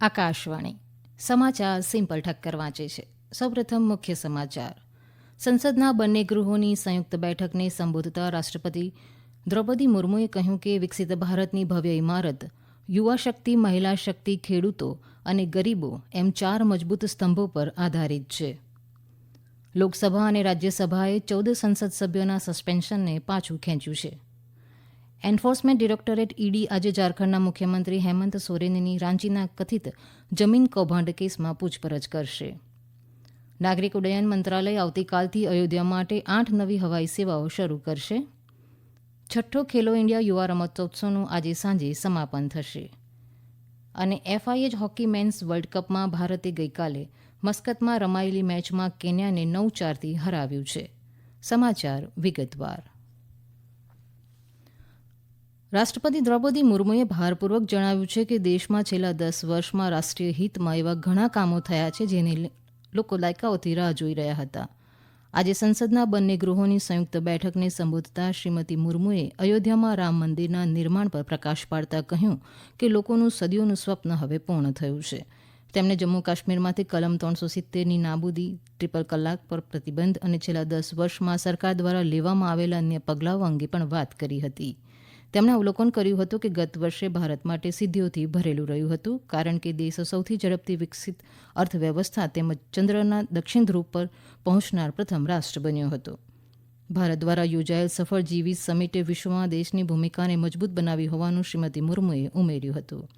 આકાશવાણી. સમાચાર સિમ્પલ ઠક્કર વાંચે છે. સૌપ્રથમ મુખ્ય સમાચાર. સંસદના બંને ગૃહોની સંયુક્ત બેઠકને સંબોધતા રાષ્ટ્રપતિ દ્રૌપદી મુર્મુએ કહ્યું કે વિકસિત ભારતની ભવ્ય ઇમારત યુવા શક્તિ, મહિલા શક્તિ, ખેડૂતો અને ગરીબો એમ ચાર મજબૂત સ્તંભો પર આધારિત છે. લોકસભા અને રાજ્યસભાએ ચૌદ સંસદ સભ્યોના સસ્પેન્શનને પાછું ખેંચ્યું છે. એન્ફોર્સમેન્ટ ડિરેક્ટોરેટ ઈડી આજે ઝારખંડના મુખ્યમંત્રી હેમંત સોરેનની રાંચીના કથિત જમીન કૌભાંડ કેસમાં પૂછપરછ કરશે. નાગરિક ઉડ્ડયન મંત્રાલય આવતીકાલથી અયોધ્યા માટે આઠ નવી હવાઈ સેવાઓ શરૂ કરશે. છઠ્ઠો ખેલો ઇન્ડિયા યુવા રમતોત્સવનું આજે સાંજે સમાપન થશે. અને એફઆઈએચ હોકી મેન્સ વર્લ્ડ કપમાં ભારતે ગઈકાલે મસ્કતમાં રમાયેલી મેચમાં કેન્યાને નવ ચારથી હરાવ્યું છે. સમાચાર વિગતવાર. રાષ્ટ્રપતિ દ્રૌપદી મુર્મુએ ભારપૂર્વક જણાવ્યું છે કે દેશમાં છેલ્લા દસ વર્ષમાં રાષ્ટ્રીય હિતમાં એવા ઘણા કામો થયા છે જેની લોકો દાયકાઓથી રાહ જોઈ રહ્યા હતા. આજે સંસદના બંને ગૃહોની સંયુક્ત બેઠકને સંબોધતા શ્રીમતી મુર્મુએ અયોધ્યામાં રામ મંદિરના નિર્માણ પર પ્રકાશ પાડતા કહ્યું કે લોકોનું સદીઓનું સ્વપ્ન હવે પૂર્ણ થયું છે. તેમણે જમ્મુ કાશ્મીરમાંથી કલમ ત્રણસો સિત્તેરની નાબૂદી, ટ્રિપલ કલાક પર પ્રતિબંધ અને છેલ્લા દસ વર્ષમાં સરકાર દ્વારા લેવામાં આવેલા અન્ય પગલાઓ અંગે પણ વાત કરી હતી. તેમણે અવલોકન કર્યું હતું કે ગત વર્ષે ભારત માટે સિદ્ધિઓથી ભરેલું રહ્યું હતું, કારણ કે દેશ સૌથી ઝડપથી વિકસિત અર્થવ્યવસ્થા તેમજ ચંદ્રના દક્ષિણ ધ્રુવ પર પહોંચનાર પ્રથમ રાષ્ટ્ર બન્યો હતો. ભારત દ્વારા યોજાયેલ સફળ જીવી સમિટે વિશ્વમાં દેશની ભૂમિકાને મજબૂત બનાવી હોવાનું શ્રીમતી મુર્મુએ ઉમેર્યું હતું.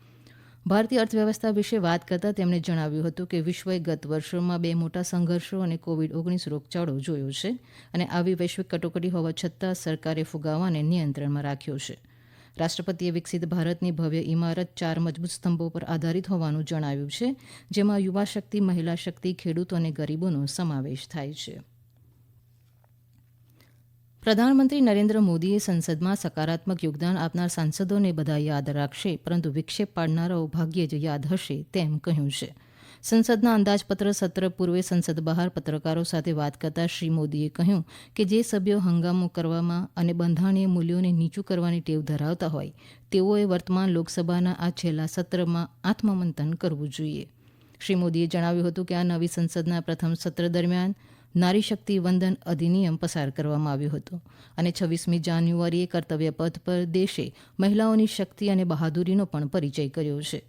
ભારતીય અર્થવ્યવસ્થા વિશે વાત કરતાં તેમણે જણાવ્યું હતું કે વિશ્વએ ગત વર્ષોમાં બે મોટા સંઘર્ષો અને કોવિડ ઓગણીસ રોગચાળો જોયો છે અને આવી વૈશ્વિક કટોકટી હોવા છતાં સરકારે ફુગાવાને નિયંત્રણમાં રાખ્યો છે. રાષ્ટ્રપતિએ વિકસિત ભારતની ભવ્ય ઇમારત ચાર મજબૂત સ્તંભો પર આધારિત હોવાનું જણાવ્યું છે, જેમાં યુવા શક્તિ, મહિલા શક્તિ, ખેડૂતો અને ગરીબોનો સમાવેશ થાય છે. પ્રધાનમંત્રી નરેન્દ્ર મોદીએ સંસદમાં સકારાત્મક યોગદાન આપનાર સાંસદોને બધા યાદ રાખશે, પરંતુ વિક્ષેપ પાડનારાઓ ભાગ્યે જ યાદ હશે તેમ કહ્યું છે. સંસદના અંદાજપત્ર સત્ર પૂર્વે સંસદ બહાર પત્રકારો સાથે વાત કરતા શ્રી મોદીએ કહ્યું કે જે સભ્યો હંગામો કરવામાં અને બંધારણીય મૂલ્યોને નીચું કરવાની ટેવ ધરાવતા હોય, તેઓએ વર્તમાન લોકસભાના આ છેલ્લા સત્રમાં આત્મમંથન કરવું જોઈએ. શ્રી મોદીએ જણાવ્યું હતું કે આ નવી સંસદના પ્રથમ સત્ર દરમિયાન નારી શક્તિ વંદન અધિનિયમ પસાર કરવામાં આવ્યું હતું અને છવ્વીસમી જાન્યુઆરીએ કર્તવ્ય પથ પર દેશે મહિલાઓની શક્તિ અને બહાદુરીનો પણ પરિચય કર્યો છે.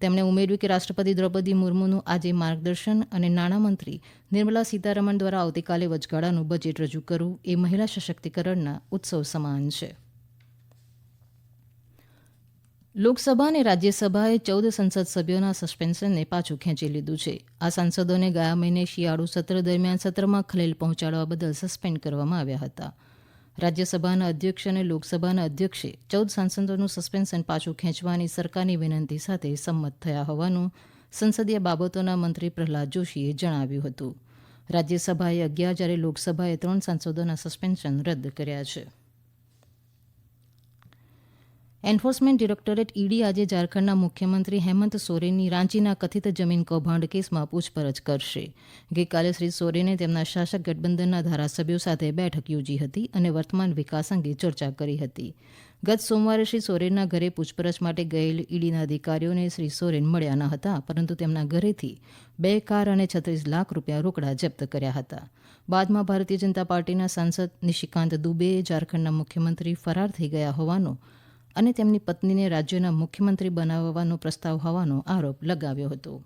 તેમણે ઉમેર્યું કે રાષ્ટ્રપતિ દ્રૌપદી મુર્મુનું આજે માર્ગદર્શન અને નાણામંત્રી નિર્મલા સીતારમણ દ્વારા આવતીકાલે વચગાળાનું બજેટ રજૂ કરવું એ મહિલા સશક્તિકરણના ઉત્સવ સમાન છે. લોકસભા અને રાજ્યસભાએ ચૌદ સંસદ સભ્યોના સસ્પેન્શનને પાછું ખેંચી લીધું છે. આ સાંસદોને ગયા મહિને શિયાળુ સત્ર દરમિયાન સત્રમાં ખલેલ પહોંચાડવા બદલ સસ્પેન્ડ કરવામાં આવ્યા હતા. રાજ્યસભાના અધ્યક્ષ અને લોકસભાના અધ્યક્ષે ચૌદ સાંસદોનું સસ્પેન્શન પાછું ખેંચવાની સરકારની વિનંતી સાથે સંમત થયા હોવાનું સંસદીય બાબતોના મંત્રી પ્રહલાદ જોશીએ જણાવ્યું હતું. રાજ્યસભાએ અગિયાર, જ્યારે લોકસભાએ ત્રણ સાંસદોના સસ્પેન્શન રદ કર્યા છે. એન્ફોર્સમેન્ટ ડિરેક્ટોરેટ ઈડી આજે ઝારખંડના મુખ્યમંત્રી હેમંત સોરેનની રાંચીના કથિત જમીન કૌભાંડ કેસમાં પૂછપરછ કરશે. ગઈકાલે શ્રી સોરેને તેમના શાસક ગઠબંધનના ધારાસભ્યો સાથે બેઠક યોજી હતી અને વર્તમાન વિકાસ અંગે ચર્ચા કરી હતી. ગત સોમવારે શ્રી સોરેનના ઘરે પૂછપરછ માટે ગયેલ ઈડીના અધિકારીઓને શ્રી સોરેન મળ્યા ન હતા, પરંતુ તેમના ઘરેથી બે કાર અને છત્રીસ લાખ રૂપિયા રોકડા જપ્ત કર્યા હતા. બાદમાં ભારતીય જનતા પાર્ટીના સાંસદ નિશિકાંત દુબેએ ઝારખંડના મુખ્યમંત્રી ફરાર થઈ ગયા હોવાનો અને તેમની પત્નીને રાજ્યના મુખ્યમંત્રી બનાવવાનો પ્રસ્તાવ હોવાનો આરોપ લગાવ્યો હતો.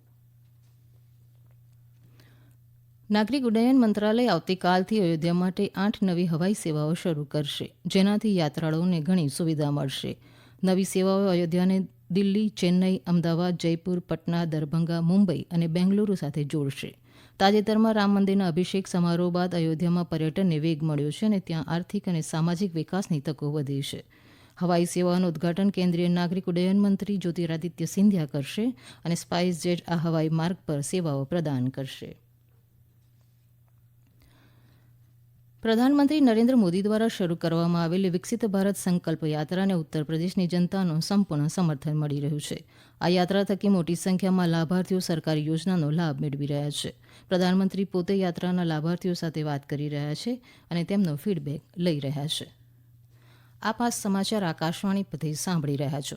નાગરિક ઉડ્ડયન મંત્રાલય આવતીકાલથી અયોધ્યા માટે આઠ નવી હવાઈ સેવાઓ શરૂ કરશે, જેનાથી યાત્રાળુઓને ઘણી સુવિધા મળશે. નવી સેવાઓ અયોધ્યાને દિલ્હી, ચેન્નઈ, અમદાવાદ, જયપુર, પટના, દરભંગા, મુંબઈ અને બેંગલુરુ સાથે જોડશે. તાજેતરમાં રામ મંદિરના અભિષેક સમારોહ બાદ અયોધ્યામાં પર્યટનને વેગ મળ્યો છે અને ત્યાં આર્થિક અને સામાજિક વિકાસની તકો વધી છે. હવાઈ સેવાનું ઉદઘાટન કેન્દ્રીય નાગરિક ઉડ્ડયન મંત્રી જ્યોતિરાદિત્ય સિંધિયા કરશે અને સ્પાઇસ જેટ આ હવાઈ માર્ગ પર સેવાઓ પ્રદાન કરશે. પ્રધાનમંત્રી નરેન્દ્ર મોદી દ્વારા શરૂ કરવામાં આવેલી વિકસિત ભારત સંકલ્પ યાત્રાને ઉત્તર પ્રદેશની જનતાનું સંપૂર્ણ સમર્થન મળી રહ્યું છે. આ યાત્રા થકી મોટી સંખ્યામાં લાભાર્થીઓ સરકારી યોજનાનો લાભ મેળવી રહ્યા છે. પ્રધાનમંત્રી પોતે યાત્રાના લાભાર્થીઓ સાથે વાત કરી રહ્યા છે અને તેમનો ફીડબેક લઈ રહ્યા છે. આ સમાચાર આકાશવાણી પરથી સાંભળી રહ્યા છો.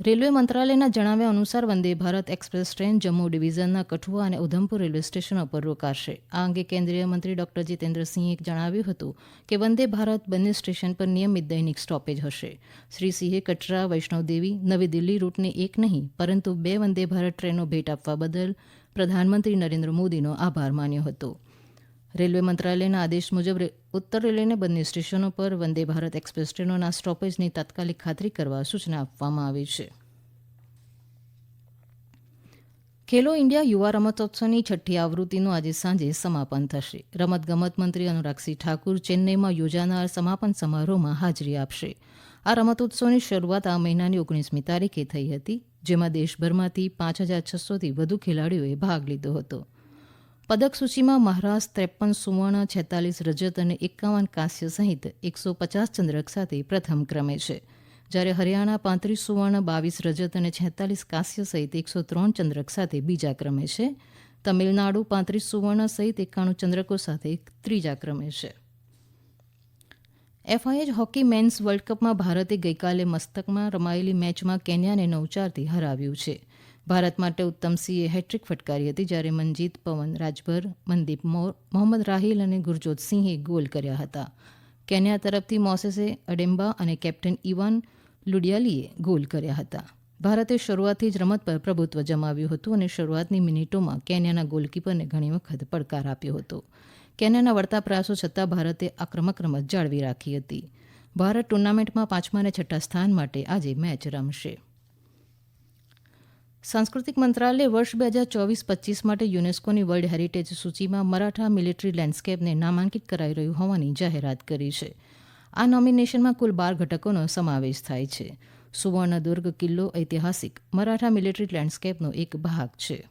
રેલવે મંત્રાલયના જણાવ્યા અનુસાર વંદે ભારત એક્સપ્રેસ ટ્રેન જમ્મુ ડિવિઝનના કઠુઆ અને ઉધમપુર રેલવે સ્ટેશનો પર રોકાશે. આ અંગે કેન્દ્રીય મંત્રી ડોક્ટર જીતેન્દ્રસિંહે જણાવ્યું હતું કે વંદે ભારત બંને સ્ટેશન પર નિયમિત દૈનિક સ્ટોપેજ હશે. શ્રી સિંહે કટરા વૈષ્ણવદેવી નવી દિલ્હી રૂટને એક નહીં, પરંતુ બે વંદે ભારત ટ્રેનો ભેટ આપવા બદલ પ્રધાનમંત્રી નરેન્દ્ર મોદીનો આભાર માન્યો હતો. રેલવે મંત્રાલયના આદેશ મુજબ ઉત્તર રેલવેને બંને સ્ટેશનો પર વંદે ભારત એક્સપ્રેસ ટ્રેનોના સ્ટોપેજની તાત્કાલિક ખાતરી કરવા સૂચના આપવામાં આવી છે. ખેલો ઇન્ડિયા યુવા રમતોત્સવની છઠ્ઠી આવૃત્તિનું આજે સાંજે સમાપન થશે. રમતગમત મંત્રી અનુરાગસિંહ ઠાકુર ચેન્નઈમાં યોજાનાર સમાપન સમારોહમાં હાજરી આપશે. આ રમતોત્સવની શરૂઆત આ મહિનાની ઓગણીસમી તારીખે થઈ હતી, જેમાં દેશભરમાંથી પાંચ હજાર છસોથી વધુ ખેલાડીઓએ ભાગ લીધો હતો. પદક સૂચિમાં મહારાષ્ટ્ર ત્રેપન સુવર્ણ, છેતાલીસ રજત અને એકાવન કાંસ્ય સહિત એકસો પચાસ ચંદ્રક સાથે પ્રથમ ક્રમે છે. જ્યારે હરિયાણા પાંત્રીસ સુવર્ણ, બાવીસ રજત અને છેતાલીસ કાંસ્ય સહિત એકસો ત્રણ ચંદ્રક સાથે બીજા ક્રમે છે. તમિલનાડુ પાંત્રીસ સુવર્ણ સહિત એકાણું ચંદ્રકો સાથે ત્રીજા ક્રમે છે. એફઆઈએચ હોકી મેન્સ વર્લ્ડ કપમાં ભારતે ગઈકાલે મસ્તકમાં રમાયેલી મેચમાં કેન્યાને નવ ચારથી હરાવ્યું છે. ભારત માટે ઉત્તમ સિંહે હેટ્રિક ફટકારી હતી જ્યારે મનજીત પવન, રાજભર, મનદીપ મોર, મોહમ્મદ રાહિલ અને ગુરજોત સિંહે ગોલ કર્યા હતા. કેન્યા તરફથી મોસેસે અડેમ્બા અને કેપ્ટન ઇવાન લુડિયાલીએ ગોલ કર્યા હતા. ભારતે શરૂઆતથી જ રમત પર પ્રભુત્વ જમાવ્યું હતું અને શરૂઆતની મિનિટોમાં કેન્યાના ગોલકીપરને ઘણી વખત પડકાર આપ્યો હતો. કેન્યાના વળતા પ્રયાસો છતાં ભારતે આક્રમક રમત જાળવી રાખી હતી. ભારત ટુર્નામેન્ટમાં પાંચમા અને છઠ્ઠા સ્થાન માટે આજે મેચ રમશે. સાંસ્કૃતિક મંત્રાલયે વર્ષ બે હજાર ચોવીસ પચીસ માટે યુનેસ્કોની વર્લ્ડ હેરિટેજ સૂચિમાં મરાઠા મિલિટરી લેન્ડસ્કેપને નામાંકિત કરાઈ રહ્યું હોવાની જાહેરાત કરી છે. આ નોમિનેશનમાં કુલ બાર ઘટકોનો સમાવેશ થાય છે. સુવર્ણદુર્ગ કિલ્લો ઐતિહાસિક મરાઠા મિલિટરી લેન્ડસ્કેપનો એક ભાગ છે.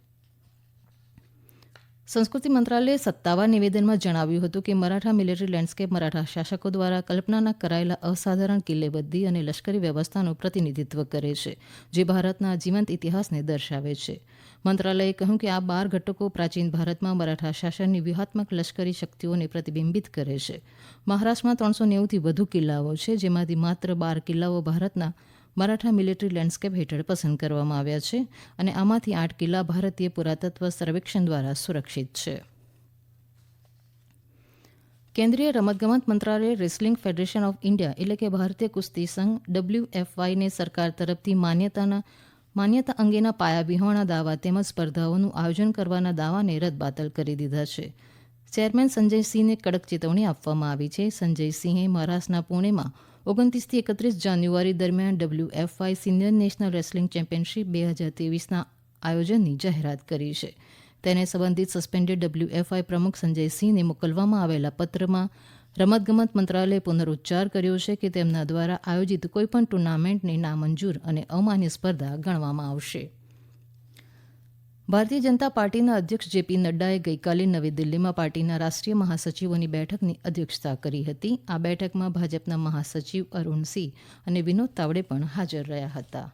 સંસ્કૃતિ મંત્રાલયે સત્તાવાર નિવેદનમાં જણાવ્યું હતું કે મરાઠા મિલિટરી લેન્ડસ્કેપ મરાઠા શાસકો દ્વારા કલ્પના કરાયેલા અસાધારણ કિલ્લેબદ્દી અને લશ્કરી વ્યવસ્થાનું પ્રતિનિધિત્વ કરે છે, જે ભારતના જીવંત ઇતિહાસને દર્શાવે છે. મંત્રાલયે કહ્યું કે આ બાર ઘટકો પ્રાચીન ભારતમાં મરાઠા શાસનની વ્યૂહાત્મક લશ્કરી શક્તિઓને પ્રતિબિંબિત કરે છે. મહારાષ્ટ્રમાં ત્રણસો નેવુંથી વધુ કિલ્લાઓ છે, જેમાંથી માત્ર બાર કિલ્લાઓ ભારતના મરાઠા મિલિટરી લેન્ડસ્કેપ હેઠળ પસંદ કરવામાં આવ્યા છે અને આમાંથી આઠ કિલ્લા ભારતીય પુરાતત્વ સર્વેક્ષણ દ્વારા સુરક્ષિત છે. કેન્દ્રીય રમતગમત મંત્રાલયે રેસલિંગ ફેડરેશન ઓફ ઇન્ડિયા એટલે કે ભારતીય કુસ્તી સંઘ ડબલ્યુએફઆઈને સરકાર તરફથી માન્યતાના, માન્યતા અંગેના પાયાવિહોણા દાવા તેમજ સ્પર્ધાઓનું આયોજન કરવાના દાવાને રદબાતલ કરી દીધા છે. ચેરમેન સંજય સિંહને કડક ચેતવણી આપવામાં આવી છે. સંજય સિંહે મહારાષ્ટ્રના પુણેમાં ઓગણત્રીસથી એકત્રીસ જાન્યુઆરી દરમિયાન WFI senior national wrestling championship બે હજાર ત્રેવીસના આયોજનની જાહેરાત કરી છે. તેને સંબંધિત સસ્પેન્ડેડ ડબલ્યુએફઆઈ પ્રમુખ સંજય સિંહને મોકલવામાં આવેલા પત્રમાં રમતગમત મંત્રાલયે પુનરુચ્ચાર કર્યો છે કે તેમના દ્વારા આયોજિત કોઈપણ ટુર્નામેન્ટને નામંજૂર અને અમાન્ય સ્પર્ધા ગણવામાં આવશે. ભારતીય જનતા પાર્ટીના અધ્યક્ષ જેપી નડ્ડાએ ગઈકાલે નવી દિલ્હીમાં પાર્ટીના રાષ્ટ્રીય મહાસચિવોની બેઠકની અધ્યક્ષતા કરી હતી. આ બેઠકમાં ભાજપના મહાસચિવ અરૂણ સિંહ અને વિનોદ તાવડે પણ હાજર રહ્યા હતા.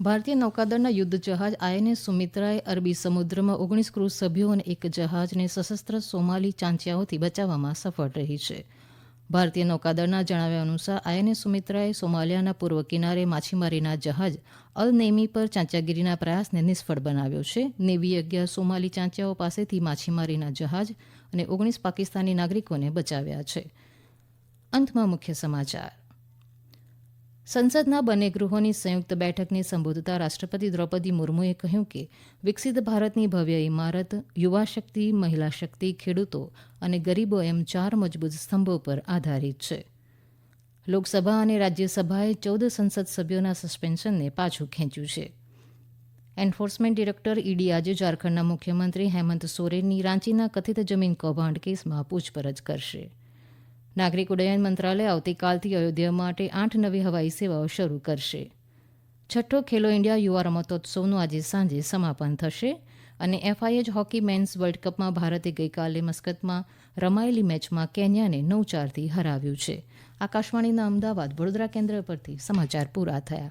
ભારતીય નૌકાદળના યુદ્ધ જહાજ આઈએનએસ સુમિત્રાએ અરબી સમુદ્રમાં ઓગણીસ ક્રૂઝ સભ્યો અને એક જહાજને સશસ્ત્ર સોમાલી ચાંચિયાઓથી બચાવવામાં સફળ રહી છે. ભારતીય નૌકાદળના જણાવ્યા અનુસાર આઈએનએસ સુમિત્રાએ સોમાલિયાના પૂર્વ કિનારે માછીમારીના જહાજ અલ નેમી પર ચાંચાગીરીના પ્રયાસને નિષ્ફળ બનાવ્યો છે. નેવી અગિયાર સોમાલી ચાંચિયાઓ પાસેથી માછીમારીના જહાજ અને ઓગણીસ પાકિસ્તાની નાગરિકોને બચાવ્યા છે. અંતમાં મુખ્ય સમાચાર. સંસદના બંને ગૃહોની સંયુક્ત બેઠકને સંબોધતા રાષ્ટ્રપતિ દ્રૌપદી મુર્મુએ કહ્યું કે, વિકસિત ભારતની ભવ્ય ઇમારત, યુવા શક્તિ, મહિલા શક્તિ, ખેડૂતો અને ગરીબો એમ ચાર મજબૂત સ્તંભો પર આધારિત છે. લોકસભા અને રાજ્યસભાએ ચૌદ સંસદ સભ્યોના સસ્પેન્શનને પાછું ખેંચ્યું છે. એન્ફોર્સમેન્ટ ડિરેક્ટર ઈડી આજે ઝારખંડના મુખ્યમંત્રી હેમંત સોરેનની રાંચીના કથિત જમીન કૌભાંડ કેસમાં પૂછપરછ કરશે. નાગરિક ઉડ્ડયન મંત્રાલય આવતીકાલથી અયોધ્યા માટે આઠ નવી હવાઈ સેવાઓ શરૂ કરશે. છઠ્ઠો ખેલો ઇન્ડિયા યુવા રમતોત્સવનું આજે સાંજે સમાપન થશે અને એફઆઈએચ હોકી મેન્સ વર્લ્ડ કપમાં ભારતે ગઈકાલે મસ્કતમાં રમાયેલી મેચમાં કેન્યાને નવ ચારથી હરાવ્યું છે. આકાશવાણીના અમદાવાદ, વડોદરા કેન્દ્ર પરથી સમાચાર પૂરા થયા.